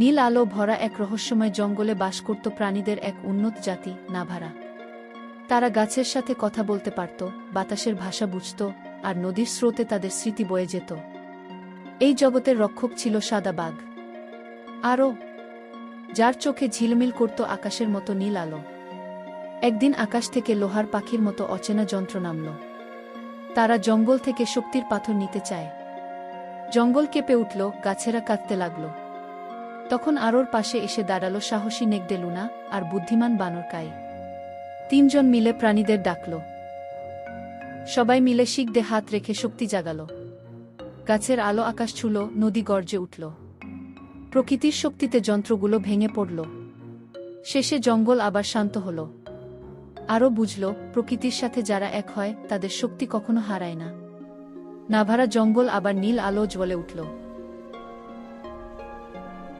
নীল আলো ভরা এক রহস্যময় জঙ্গলে বাস করত প্রাণীদের এক উন্নত জাতি, নাভারা। তারা গাছের সাথে কথা বলতে পারত, বাতাসের ভাষা বুঝত, আর নদীর স্রোতে তাদের স্মৃতি বয়ে যেত। এই জগতের রক্ষক ছিল সাদা বাঘ। আরও, যার চোখে ঝিলমিল করত আকাশের মতো নীল আলো। একদিন আকাশ থেকে লোহার পাখির মতো অচেনা যন্ত্র নামল। তারা জঙ্গল থেকে শক্তির পাথর নিতে চায়। জঙ্গল কেঁপে উঠল, গাছেরা কাঁদতে লাগল। তখন আরোর পাশে এসে দাঁড়াল সাহসী নেকডে লুনা আর বুদ্ধিমান বানরকাই। তিনজন মিলে প্রাণীদের ডাকল। সবাই মিলে শিখদে হাত রেখে শক্তি জাগালো। গাছের আলো আকাশ ছুল, নদী গর্জে উঠল। প্রকৃতির শক্তিতে যন্ত্রগুলো ভেঙে পড়ল। শেষে জঙ্গল আবার শান্ত হল। আরও বুঝল, প্রকৃতির সাথে যারা এক হয়, তাদের শক্তি কখনো হারায় না। নাভারা জঙ্গল আবার নীল আলো জ্বলে উঠল।